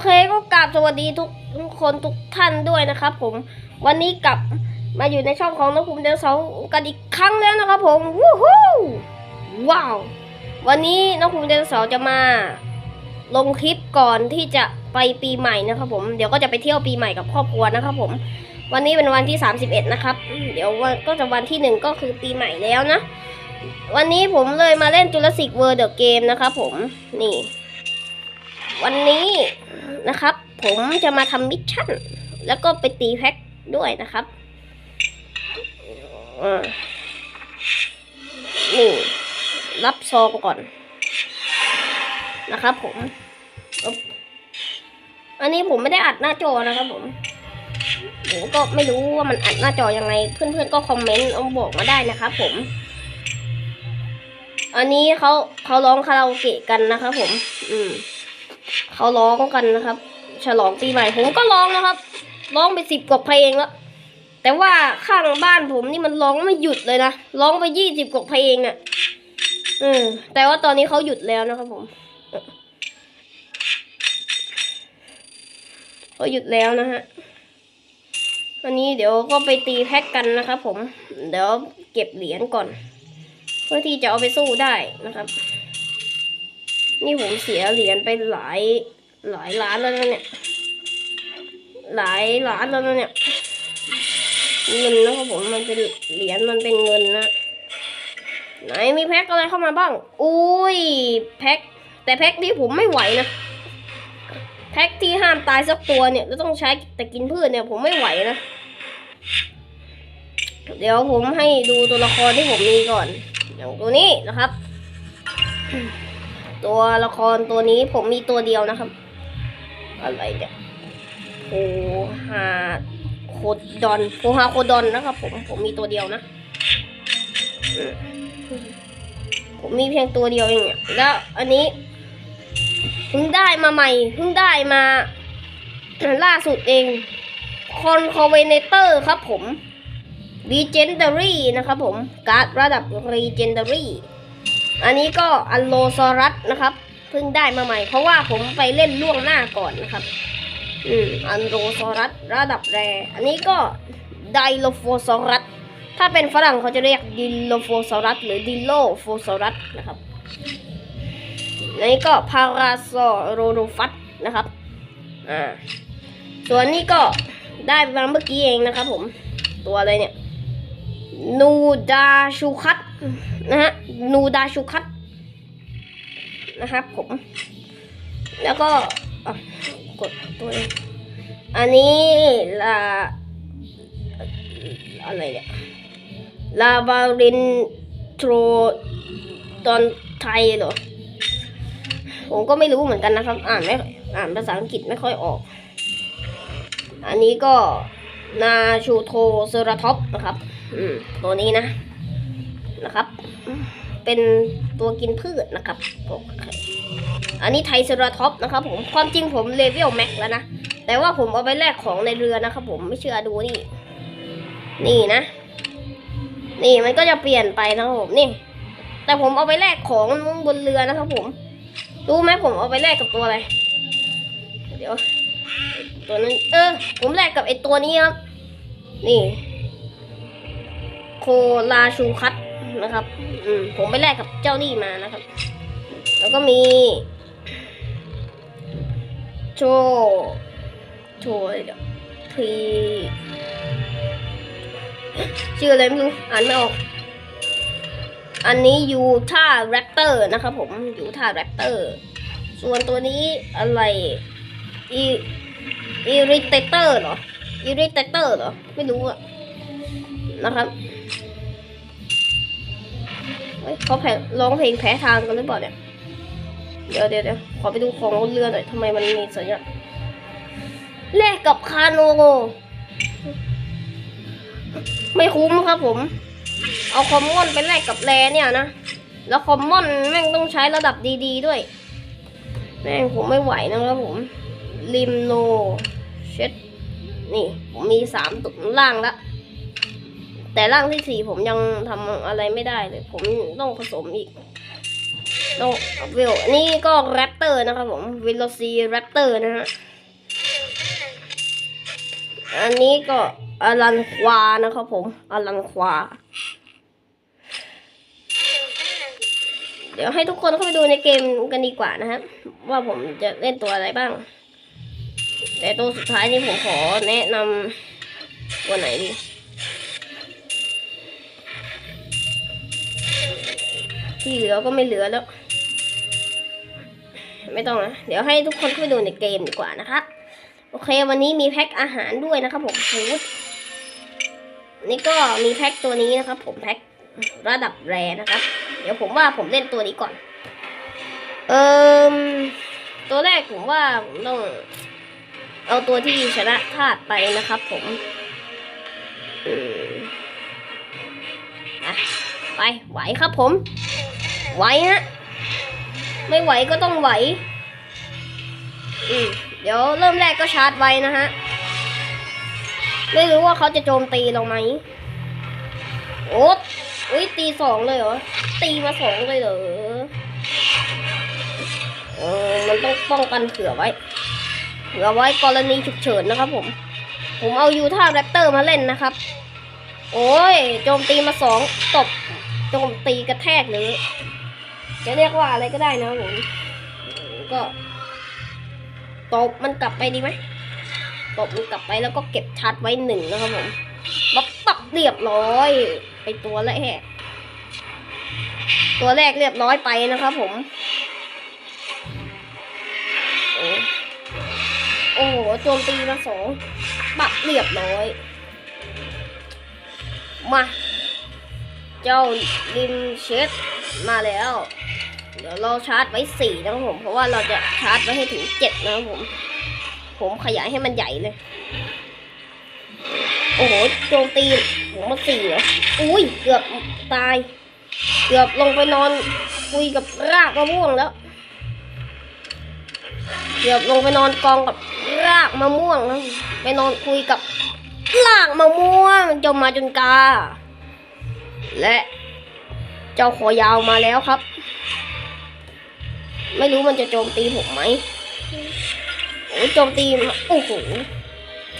เคก็กราบสวัสดีทุกทุกคนทุกท่านด้วยนะครับผมวันนี้กลับมาอยู่ในช่องของนักภูมิเดลเสากันอีกครั้งแล้วนะครับผมวู้ฮู้ว้าว วันนี้นักภูมิเดลเสาจะมาลงคลิปก่อนที่จะไปปีใหม่นะครับผมเดี๋ยวก็จะไปเที่ยวปีใหม่กับครอบครัวนะครับผม วันนี้เป็นวันที่ 31 นะครับ เดี๋ยววันก็จะวันที่หนึ่งก็คือปีใหม่แล้วนะ วันนี้ผมเลยมาเล่น Jurassic World The Game นะครับผมนี่ วันนี้นะครับ ผมจะมาทำมิชชั่น แล้วก็ไปตีแพ็คด้วยนะครับนี่รับซองก่อน นะครับผม อันนี้ผมไม่ได้อัดหน้าจอนะครับผมผมก็ไม่รู้ว่ามันอัดหน้าจอยังไง เพื่อนๆก็คอมเมนต์เอาบอกมาได้นะครับผม อันนี้เขาเขาร้องคาราโอเกะกันนะครับผม อืม เขาร้องกันนะครับ ฉลองปีใหม่ผมก็ร้องนะครับ ร้องไปสิบกว่าเพลงแล้ว แต่ว่าข้างบ้านผมนี่มันร้องไม่หยุดเลยนะร้องไปยี่สิบกว่าเพลงอะ่ะอืมแต่ว่าตอนนี้เขาหยุดแล้วนะครับผมเออเขาหยุดแล้วนะฮะวันนี้เดี๋ยวก็ไปตีแพ็กกันนะครับผม เดี๋ยวเก็บเหรียญก่อน เพื่อที่จะเอาไปสู้ได้นะครับ นี่ผมเสียเหรียญไปหลายหลายล้านแล้วนะเนี่ย หลายล้านแล้วนะเนี่ย เงินนะครับผมมันเป็นเหรียญมันเป็นเงินนะไหนมีแพ็คอะไรเข้ามาบ้าง อุ้ยแพ็คแต่แพ็คนี้ผมไม่ไหวนะ แพ็คที่ห้ามตายสักตัวเนี่ยจะต้องใช้แต่กินพืชเนี่ยผมไม่ไหวนะ เดี๋ยวผมให้ดูตัวละครที่ผมมีก่อน อย่างตัวนี้นะครับ ตัวละครตัวนี้ผมมีตัวเดียวนะครับ อะไรเนี่ยโคฮาโคดอนโคฮาโคดอนนะครับ ผมผมมีตัวเดียวนะผมมีเพียงตัวเดียวเองเนี่ยแล้วอันนี้เพิ่งได้มาใหม่เพิ่งได้มาล่าสุดเองคอนคอเวเนเตอร์ครับผม Legendary นะครับผมการ์ดระดับ Legendary อั อันนี้ก็อัลโลซอรัสนะครับเพิ่งได้มาใหม่ เพราะว่าผมไปเล่นล่วงหน้าก่อนนะครับ อืมอันโลซอรัสระดับแร อันนี้ก็ไดโลโฟซอรัสถ้าเป็นฝรั่งเขาจะเรียกดิโลโฟซอรัสหรือดิโลโฟซอรัสนะครับอันนี้ก็พาราโซโรโดฟัสนะครับอ่าส่วนนี้ก็ได้มาเมื่อกี้เองนะครับผมตัวอะไรเนี่ยนูดาชูคัต นะฮะนูดาชูคัตนะครับผม แล้วก็กดตัวเองอันนี้ลาอะไรเนี่ยลาบารินโทรตอนไทยเหรอ ผมก็ไม่รู้เหมือนกันนะครับ อ่านไม่อ่านภาษาอังกฤษไม่ค่อยออก อันนี้ก็นาชูโทเซราท็อปนะครับ อืม ตัวนี้นะ เป็นตัวกินพืชนะครับโอเคอันนี้ไทเซราท็อปนะครับผมความจริงผมเลเวลแม็กแล้วนะ แต่ว่าผมเอาไปแลกของในเรือนะครับผมไม่เชื่อดูนี่ นี่นะ นี่มันก็จะเปลี่ยนไปนะครับผมนี่ แต่ผมเอาไปแลกของบนเรือนะครับผมรู้ไหมผมเอาไปแลกกับตัวอะไร เดี๋ยว ตัวนั้น เออ ผมแลกกับไอตัวนี้ครับ นี่ โคลาชูคัต นะครับ อืมผมไปแลกกับเจ้านี่มานะครับ แล้วก็มีโชโชอะไรเดี๋ยวพีชื่ออะไรไม่รู้อ่านไม่ออก อันนี้ยูท่าแรปเตอร์นะครับผมยูท่าแรปเตอร์ ส่วนตัวนี้อะไรอีอีริเตเตอร์เหรออีริเตเตอร์เหรอ ไม่รู้อะนะครับ เฮ้ยเขาแพ้ร้องเพลงแพ้ทางกันหรือเปล่าเนี่ย เดี๋ยวเดี๋ยวเดี๋ยวขอไปดูของบนเรือหน่อยทำไมมันมีสัญญาณแลกกับคาโน ไม่คุ้มครับผม เอาคอมมอนไปแลกกับแรเนี่ยนะ แล้วคอมมอนแม่งต้องใช้ระดับดีๆด้วย แม่งผมไม่ไหวนะครับผม ริมโนเช็ดนี่ ผมมีสามตุ่มล่างและ แต่ร่างที่สี่ผมยังทำอะไรไม่ได้เลย ผมต้องผสมอีกโนวิลนี่ก็แรปเตอร์นะครับผมวิลซีแรปเตอร์นะฮะอันนี้ก็อลันควานะครับผมอลันควา เดี๋ยวให้ทุกคนเข้าไปดูในเกมกันดีกว่านะครับว่าผมจะเล่นตัวอะไรบ้าง แต่ตัวสุดท้ายนี่ผมขอแนะนำตัวไหนดี ที่เหลือก็ไม่เหลือแล้ว ไม่ต้องนะ เดี๋ยวให้ทุกคนเข้าไปดูในเกมดีกว่านะครับโอเค วันนี้มีแพ็คอาหารด้วยนะครับผมฟูดนี่ก็มีแพ็คตัวนี้นะครับ ผมแพ็คระดับแรนะครับ เดี๋ยวผมว่าผมเล่นตัวนี้ก่อน เอ่มตัวแรกผมว่าผมต้องเอาตัวที่ชนะธาตุไปนะครับ ผมอืมอะไปไหวครับผม ไหวฮะ ไม่ไหวก็ต้องไหว อืมเดี๋ยวเริ่มแรกก็ชาร์จไว้นะฮะ ไม่รู้ว่าเขาจะโจมตีเราไหม โอ๊ตอุ้ยตีสองเลยเหรอ ตีมาสองเลยเหรอเออมันต้องป้องกันเผื่อไว้ เผื่อไว้กรณีฉุกเฉินนะครับผม ผมเอายูท่าแรปเตอร์มาเล่นนะครับ โอ้ย โจมตีมาสองตบ โจมตีกระแทกหรือ จะเรียกว่าอะไรก็ได้นะผมก็ตบมันกลับไปดีไหมตบมันกลับไปแล้วก็เก็บชาร์จไว้หนึ่งนะครับผมบับปักเรียบร้อย ไปตัวแรกตัวแรกเรียบร้อยไปนะครับผม โอ้โอ้โหโจมตีมาสองปักเรียบร้อย มา เจ้าลินเชสมาแล้ว เดี๋ยวเราชาร์จไว้สี่นะครับผม เพราะว่าเราจะชาร์จไว้ให้ถึงเจ็ดนะครับผม ผมขยายให้มันใหญ่เลย โอ้โหโจมตีผมมาสี่เหรออุ้ยเกือบตาย เกือบลงไปนอนคุยกับรากมะม่วงแล้ว เกือบลงไปนอนกองกับรากมะม่วงแล้วไปนอนคุยกับรากมะม่วงเจ้ามาจนกา และเจ้าขอยาวมาแล้วครับ ไม่รู้มันจะโจมตีผมไหมโอ้โจมตีโอ้โห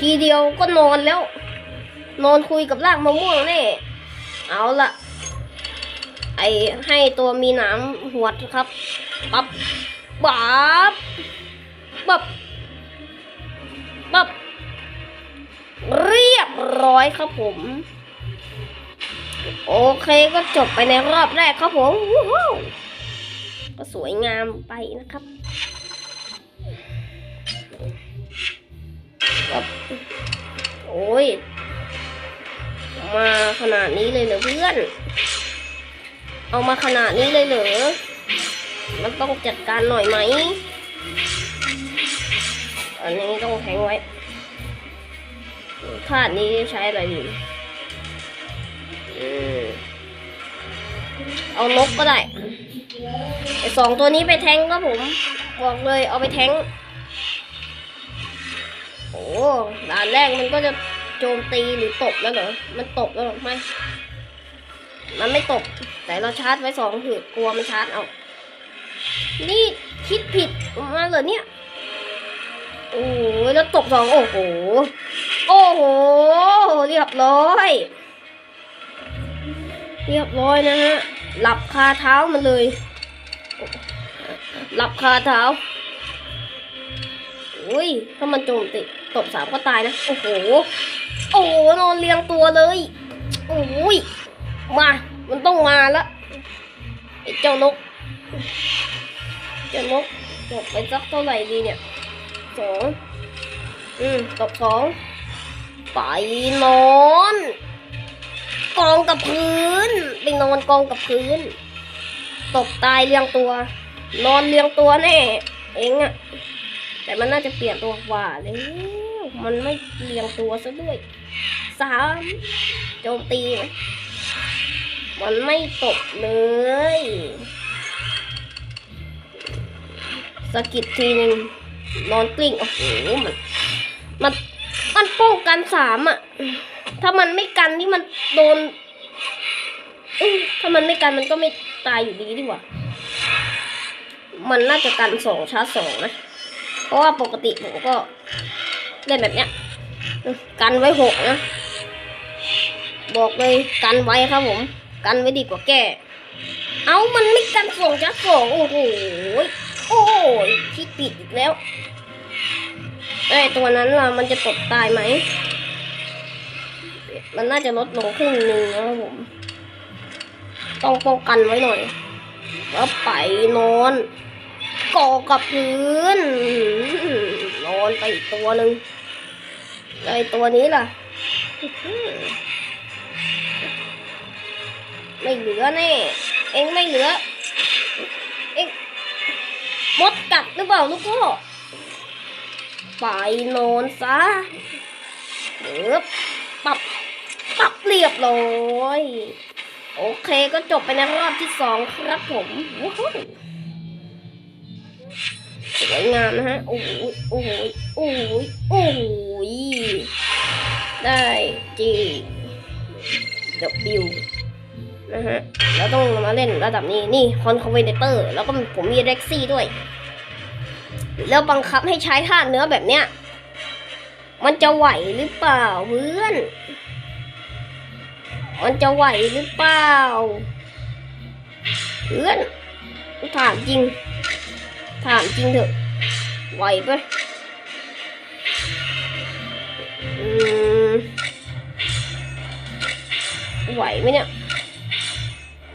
ทีเดียวก็นอนแล้ว นอนคุยกับรากมะม่วงแน่เอาละไอให้ตัวมีหนามหวดครับปับปับปับปับเรียบร้อยครับผม โอเคก็จบไปในรอบแรกครับผมวู้ฮู้ ก็สวยงามไปนะครับครับโอ้ย มาขนาดนี้เลยเหรอเพื่อน เอามาขนาดนี้เลยเหรอ มันต้องจัดการหน่อยไหม อันนี้ต้องแทงไว้ธาตุนี้ใช้อะไรดีอืมเอานกก็ได้ ไอสองตัวนี้ไปแทงก็ผมบอกเลยเอาไปแทงโอ้ด่านแรกมันก็จะโจมตีหรือตบแล้วเหรอ มันตบแล้วหรอไม่ มันไม่ตบ แต่เราชาร์จไว้สองคือกลัวมันชาร์จเอานี่คิดผิดมาเหรอเนี่ย โอ้ยแล้วตบสองโอ้โห โอ้โห เรียบร้อย เรียบร้อยนะฮะ หลับคาเท้ามันเลย หลับคาเท้าอุ้ย ถ้ามันโจมติตบสามก็ตายนะ โอ้โห โอ้โห นอนเรียงตัวเลย โอ้ย มา มันต้องมาแล้วไอ้เจ้านก เจ้านกตบไปสักเท่าไหร่ดีเนี่ยสองอืมตบสอง ไปนอน กองกับพื้น ไปนอนกองกับพื้น ตกตายเรียงตัว นอนเรียงตัวแน่เองอะแต่มันน่าจะเปลี่ยนตัวกว่าแล้วมันไม่เรียงตัวซะด้วยสามโจมตี มันไม่ตกเลยสกิดทีนึงนอนกลิ้งโอ้โหมันมันมันป้องกันสามอะถ้ามันไม่กันนี่มันโดน ถ้ามันไม่กันมันก็ไม่ตายอยู่ดีดีกว่า มันน่าจะกันสองชาร์จสองนะ เพราะว่าปกติผมก็เล่นแบบเนี้ย กันไว้หกนะ บอกเลยกันไว้ครับผม กันไว้ดีกว่าแก้ เอามันไม่กันสองชาร์จสองโอ้โห โอ้ยคิดผิดอีกแล้วไอ้ตัวนั้นล่ะมันจะตกตายไหม มันน่าจะลดลงครึ่งหนึ่งนะครับผม ต้องป้องกันไว้หน่อยแล้วไปนอนกอกับพื้นนอนไปอีกตัวหนึ่งไอตัวนี้ล่ะ ไม่เหลือแน่เองไม่เหลือ เองมดกัดหรือเปล่าลูกพ่อไปนอนซะเออปับปับเรียบร้อย โอเคก็จบไปในรอบที่สองครับผมสวยงามนะฮะ โอ้โหโอ้โหโอ้โหโอ้โหได้จีดบิวนะฮะ แล้วต้องมาเล่นระดับนี้นี่คอนคอเวเนเตอร์ แล้วก็ผมมีเร็กซี่ด้วย แล้วบังคับให้ใช้ท่าเนื้อแบบเนี้ย มันจะไหวหรือเปล่าเพื่อน มันจะไหวหรือเปล่าเพื่อนถามจริง ถามจริงเถอะ ไหวปะอืมไหวไหมเนี่ย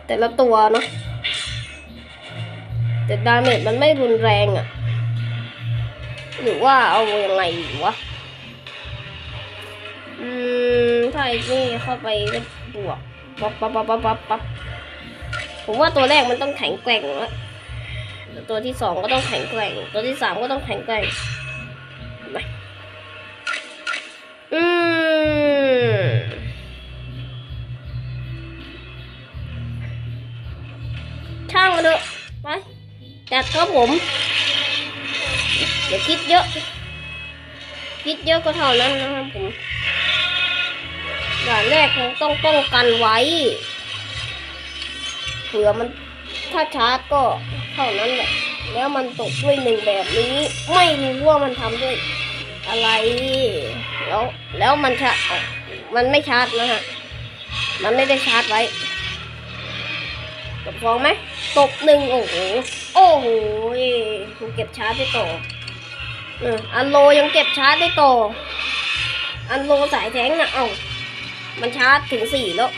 แต่ละตัวเนาะแต่ดาเมจมันไม่รุนแรงอะหรือว่าเอาอยังไงวะ อืม ถ้าไอ้นี่เข้าไปก็ บวกปั๊บปั๊บปั๊บปั๊บปั๊บปั๊บผมว่าตัวแรกมันต้องแข็งแกร่งแล้วตัวที่สองก็ต้องแข็งแกร่ง ตัวที่สามก็ต้องแข็งแกร่งไหมอืมช่างมันเถอะไปจัดครับผมอย่าคิดเยอะ คิดเยอะก็เท่านั้นนะครับผม ด่านแรกคงต้องป้องกันไว้ เผื่อมันถ้าชาร์จก็เท่านั้นแหละ แล้วมันตกด้วยหนึ่งแบบนี้ ไม่รู้ว่ามันทำด้วยอะไร แล้วแล้วมันชามันไม่ชาร์จนะฮะ มันไม่ได้ชาร์จไว้ตบฟองไหมตกหนึ่งโอ้โห โอ้โหกูเก็บชาร์จได้ต่ออันโลยังเก็บชาร์จได้ต่ออันโลสายแทงนะเอ้า มันชาร์จถึงสี่แล้ว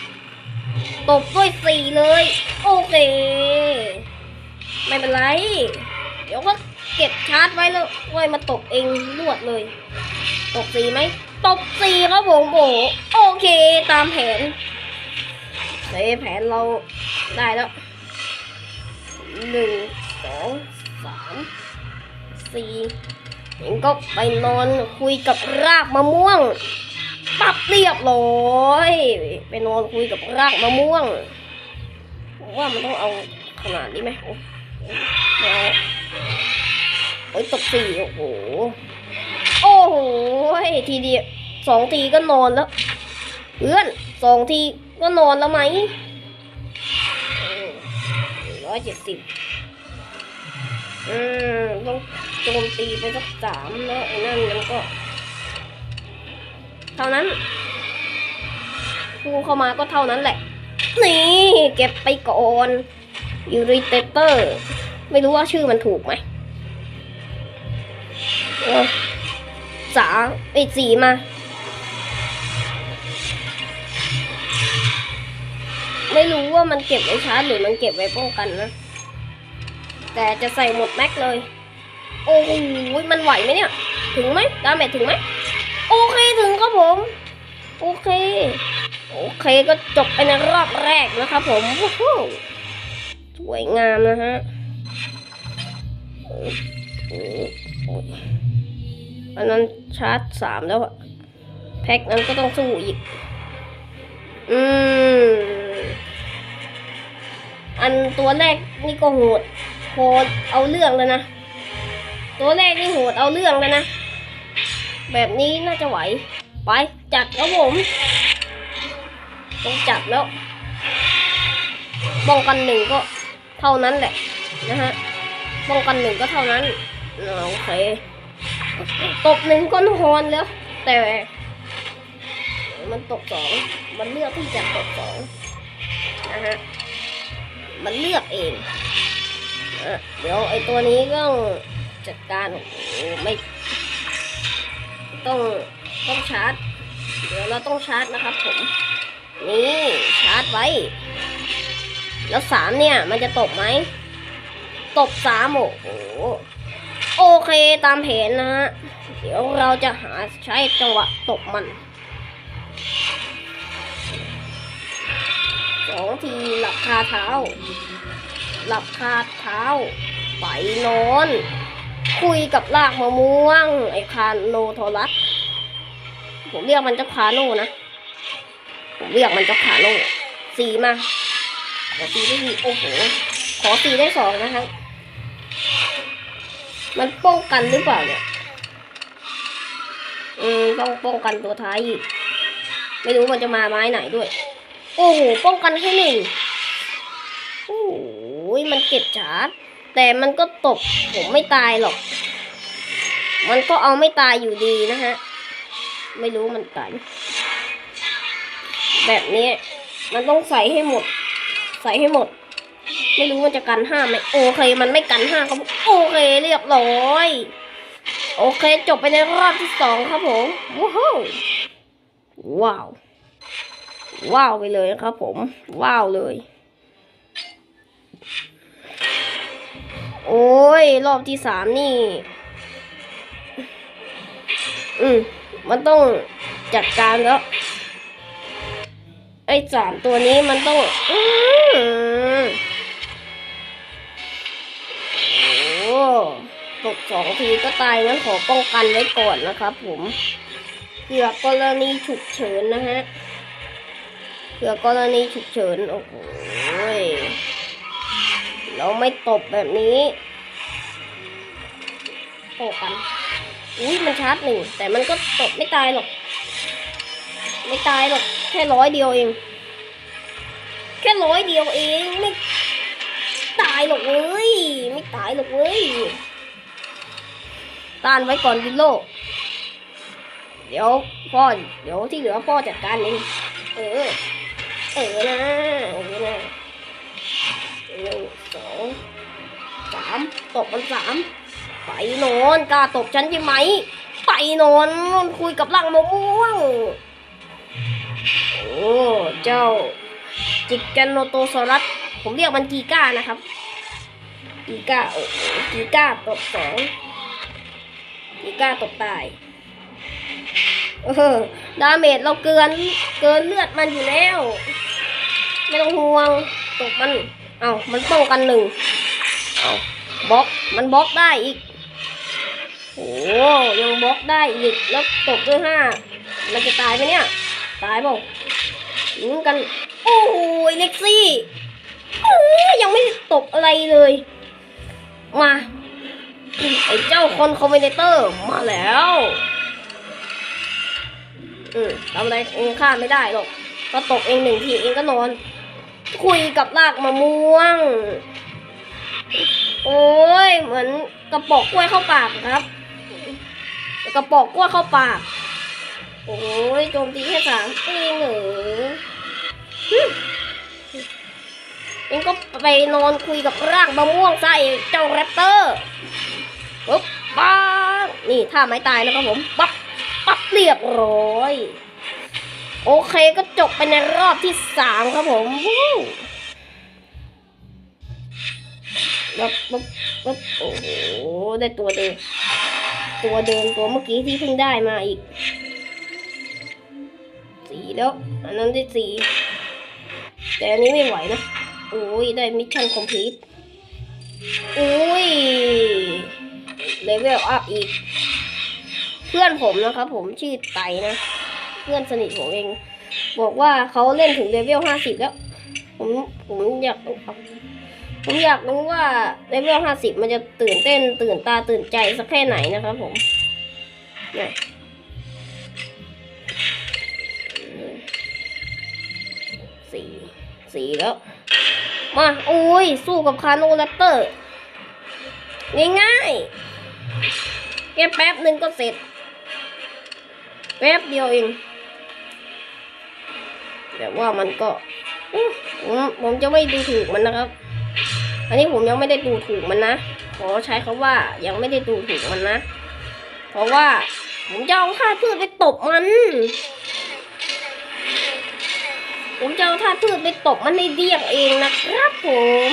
ตบด้วยสี่เลย โอเค ไม่เป็นไร เดี๋ยวก็เก็บชาร์จไว้แล้วไว้มาตบเองรวดเลย ตบสี่ไหม ตบสี่ครับผมโอ้โหโอเค ตามแผนเฮ้แผนเราได้แล้วหนึ่งสองสามสี่เองก็ไปนอนคุยกับรากมะม่วง ปับเรียบร้อยไปนอนคุยกับรากมะม่วงว่ามันต้องเอาขนาดนี้ไหมโอ้โอ้ยตกสี่โอ้โหโอ้โหทีเดียวสองทีก็นอนแล้วเพื่อนสองทีก็นอนแล้วไหมร้อยเจ็ดสิบอืมต้องโจมตีไปสักสามแล้วไอ้นั่นมันก็ เท่านั้นพุ่งเข้ามาก็เท่านั้นแหละ นี่เก็บไปก่อนยูริเตเตอร์ ไม่รู้ว่าชื่อมันถูกไหมสามไอ้สี่มา ไม่รู้ว่ามันเก็บไว้ชาร์จหรือมันเก็บไว้ป้องกันนะ แต่จะใส่หมดแม็กเลย โอ้โหมันไหวไหมเนี่ย ถึงไหมดาเมจถึงไหม โอเคถึงครับผม โอเค โอเคก็จบไปในรอบแรกนะครับผมสวยงามนะฮะอันนั้นชาร์จสามแล้วอะแพ็คนั้นก็ต้องสู้อีก อืม อันตัวแรกนี่ก็โหดโหดเอาเรื่องแล้วนะ ตัวแรกนี่โหดเอาเรื่องแล้วนะ แบบนี้น่าจะไหว ไปจัดครับผม ต้องจัดแล้วป้องกันหนึ่งก็เท่านั้นแหละนะฮะป้องกันหนึ่งก็เท่านั้นโอเคตบหนึ่งก็นอนแล้ว แต่ มันตกสองมันเลือกที่จะตกสองนะฮะมันเลือกเองเดี๋ยวไอตัวนี้ก็จัดการโอ้ไม่ ต้องต้องชาร์จ เดี๋ยวเราต้องชาร์จนะครับผม นี่ชาร์จไว้ แล้วสามเนี่ย มันจะตกไหม ตกสามโอ้โหโอเคตามแผนนะฮะ เดี๋ยวเราจะหาใช้จังหวะตกมันสองทีหลับคาเท้า หลับคาเท้า ไปนอน คุยกับลากมะม่วง ไอคาโนโทรัสผมเรียกมันจ้าคาโนนะ ผมเรียกมันจ้าคาโนสีมาขอสีได้ทีโอ้โห ขอสีได้สองนะครับ มันป้องกันหรือเปล่าเนี่ย อืม ต้องป้องกันตัวท้ายอีก ไม่รู้มันจะมาไม้ไหนด้วย โอ้โห ป้องกันให้หนึ่งโอ้โหมันเก็บชาร์จ แต่มันก็ตบผมไม่ตายหรอก มันก็เอาไม่ตายอยู่ดีนะฮะ ไม่รู้มันตายแบบนี้มันต้องใส่ให้หมด ใส่ให้หมด ไม่รู้มันจะกันห้าไหมโอเค มันไม่กันห้าครับโอเคเรียบร้อย โอเค จบไปในรอบที่สองครับผมว้าวว้าวว้าวไปเลยครับผม ว้าวเลย โอ้ย รอบที่สามนี่ อืม มันต้องจัดการแล้ว ไอ้สามตัวนี้มันต้องอืมโอ้ตกสองทีก็ตายงั้นขอป้องกันไว้ก่อนนะครับผมเผื่อกรณีฉุกเฉินนะฮะเผื่อกรณีฉุกเฉิน โอ้โห เราไม่ตบแบบนี้โตกันอุ้ยมันชาร์จหนึ่งแต่มันก็ตบไม่ตายหรอก ไม่ตายหรอก แค่ร้อยเดียวเอง แค่ร้อยเดียวเองไม่ตายหรอกเว้ยไม่ตายหรอกเว้ยต้านไว้ก่อนดิโลเดี๋ยวพ่อเดี๋ยวที่เหลือพ่อจัดการเองเออ เออนะเออนะ หนึ่งสองสามตบมันสามไปนอนกล้าตบฉันใช่ไหม ไปนอนคุยกับร่างมะม่วง โอ้เจ้า จิกแกนโนโตซอรัส ผมเรียกมันกีก้านะครับ กีก้าโอ้กีก้าตบสองกีก้าตบตายเออดาเมจเราเกินเกินเลือดมันอยู่แล้ว ไม่ต้องห่วงตบมัน เอามันป้องกันหนึ่งเอาบล็อกมันบล็อกได้อีกโอ้ยังบล็อกได้อีกแล้วตบด้วยห้ามันจะตายไหมเนี่ย ตายเปล่ายิงกัน โอ้ยเล็กซี่เอ้ยยังไม่ตบอะไรเลย มาไอ้เจ้าคอนคอมเมนเตอร์มาแล้วอืมทำอะไรเองฆ่าไม่ได้หรอก ก็ตกเองหนึ่งทีเองก็นอน คุยกับลากมะม่วง โอ้ย เหมือนกระปอกกล้วยเข้าปากครับ กระปอกกล้วยเข้าปาก โอ้ยโจมตีแค่สามเองเหรอฮึเองก็ไปนอนคุยกับรากมะม่วงซะไอ้เจ้าแรปเตอร์ปุ๊บป้างนี่ท่าไม้ตายนะครับผม ปั๊บ ปั๊บเรียบร้อย โอเคก็จบไปในรอบที่สามครับผมวู้ปั๊บปั๊บปั๊บโอ้โห ได้ตัวเดิมตัวเดิมตัวเมื่อกี้ที่เพิ่งได้มาอีก สีแล้ว อันนั้นได้สี แต่อันนี้ไม่ไหวนะ โอ้ย ได้มิชชั่นคอมพลีทโอ้ย เลเวลอัพอีก เพื่อนผมนะครับผมชื่อไตนะ พื่อนสนิทผมเอง บอกว่าเขาเล่นถึงเลเวลห้าสิบแล้ว ผมผมอยากผมอยากรู้ว่าเลเวลห้าสิบมันจะตื่นเต้น ตื่นตาตื่นใจสักแค่ไหนนะครับผมเนี่ยสี่สี่แล้ว มาโอ้ย สู้กับคาโนแรปเตอร์ง่ายๆแค่แป๊บหนึ่งก็เสร็จ แป๊บเดียวเอง แต่ว่ามันก็ผมผมจะไม่ดูถูกมันนะครับ อันนี้ผมยังไม่ได้ดูถูกมันนะ ขอใช้คำว่ายังไม่ได้ดูถูกมันนะ เพราะว่าผมจะเอาท่าพืชไปตบมัน ผมจะเอาท่าพืชไปตบมันในเดียงเองนะครับผม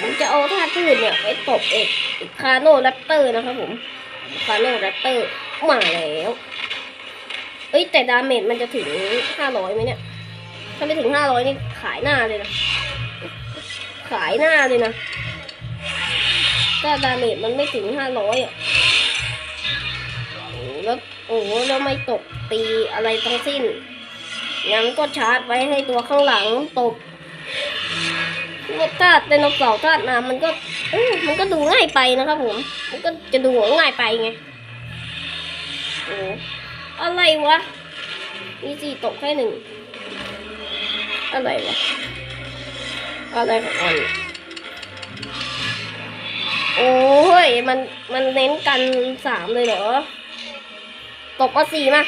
ผมจะเอาท่าพืชเนี่ยไปตบเอกคาโนแรปเตอร์นะครับผมคาโนแรปเตอร์มาแล้ว เอ้ยแต่ดาเมจมันจะถึงห้าร้อยไหมเนี่ย ถ้าไม่ถึงห้าร้อยนี่ขายหน้าเลยนะ ขายหน้าเลยนะถ้าดาเมจมันไม่ถึงห้าร้อยอะโอ้แล้วโอ้โหแล้วไม่ตกตีอะไรทั้งสิ้น งั้นก็ชาร์จไว้ให้ตัวข้างหลังตบถ้าไดโนเสาร์ธาตุน้ำมันก็มันก็ดูง่ายไปนะครับผม มันก็จะดูง่ายไปไงโอ้ อะไรวะ มีสี่ตกแค่หนึ่ง อะไรวะ อะไรของมัน โอ้ย มัน มันเน้นกันสามเลยเหรอตบมาสี่มา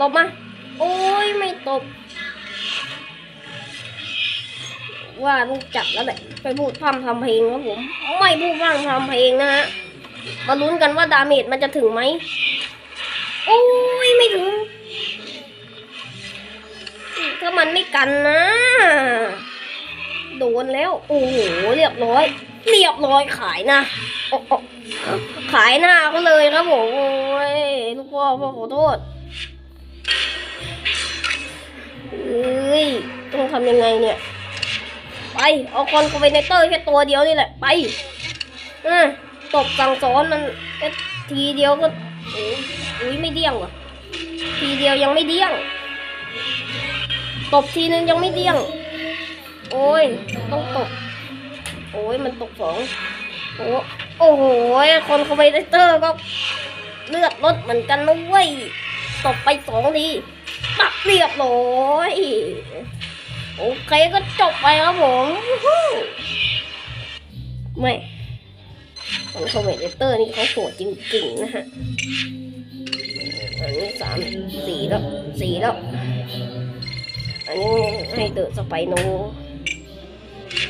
ตบมา โอ้ย ไม่ตบว่าต้องจับแล้วแหละ ไปพูดพร่ำทำเพลงครับผม ไม่พูดพร่ำทำเพลงนะฮะ มาลุ้นกันว่าดาเมจมันจะถึงไหม โอ้ยไม่ถึงถ้ามันไม่กันนะ โดนแล้ว โอ้โหเรียบร้อย เรียบร้อยขายนะโอ้ขายหน้าก็เลยครับผมโอ้ยลูกพ่อพ่อขอโทษเอ้ยต้องทำยังไงเนี่ย ไป เอาคอนโคเวนเตอร์แค่ตัวเดียวนี่แหละ ไปอะตบสั่งสอนมันแค่ทีเดียวก็โอ้ อุ๊ยไม่เดี้ยงว่ะทีเดียวยังไม่เดี้ยง ตบทีนึงยังไม่เดี้ยง โอ้ยต้องตบโอ้ยมันตกสองโอ้โอ้โหคนคอมเมนเตอร์ก็เลือดลดเหมือนกันนะเว้ยตบไปสองทีตักเรียบร้อยโอเคก็จบไปครับผมไม่คนคอมเมนเตอร์นี่เขาโหดจริงๆนะฮะ อันนี้สามสี่แล้วสี่แล้ว อันนี้ให้เดอะสไปโน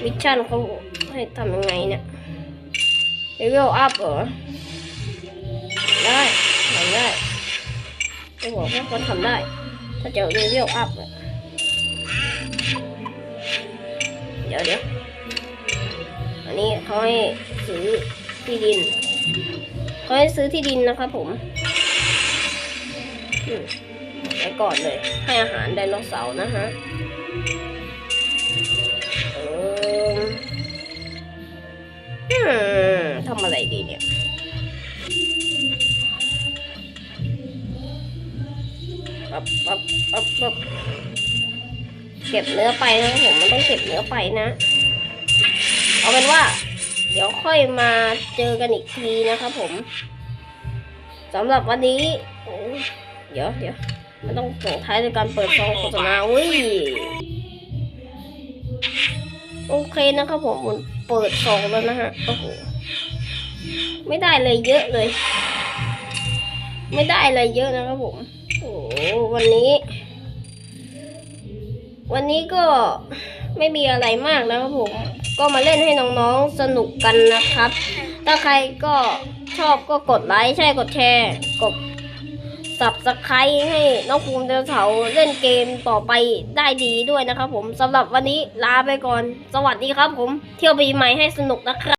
มิชชั่นเขาให้ทำยังไงเนี่ยเลเวลอัพเหรอ ได้ทำได้เขาบอกว่าเขาทำได้ ถ้าจะเลเวลอัพเดี๋ยวเดี๋ยวอันนี้เขาให้ซื้อที่ดินเขาให้ซื้อที่ดินนะครับผม ไปก่อนเลย ให้อาหารไดโนเสาร์นะฮะอออืมทำอะไรดีเนี่ยปั๊บปั๊บปั๊บปั๊บเก็บเนื้อไปนะผมมันต้องเก็บเนื้อไปนะ เอาเป็นว่า เดี๋ยวค่อยมาเจอกันอีกทีนะครับผมสำหรับวันนี้ เดี๋ยวเดี๋ยวมันต้องส่งท้ายด้วยการเปิดซองโฆษณาอุ้ยโอเคนะครับผมมันเปิดซองแล้วนะฮะโอ้โหไม่ได้เลยเยอะเลย ไม่ได้อะไรเยอะนะครับผมโอ้วันนี้ วันนี้ก็ไม่มีอะไรมากนะครับผม ก็มาเล่นให้น้องๆสนุกกันนะครับ ถ้าใครก็ชอบก็กดไลค์ใช่กดแชร์กด สับสไครให้น้องภูมิเดลเถาเล่นเกมต่อไปได้ดีด้วยนะครับผมสำหรับวันนี้ลาไปก่อน สวัสดีครับผมเที่ยวปีใหม่ให้สนุกนะครับ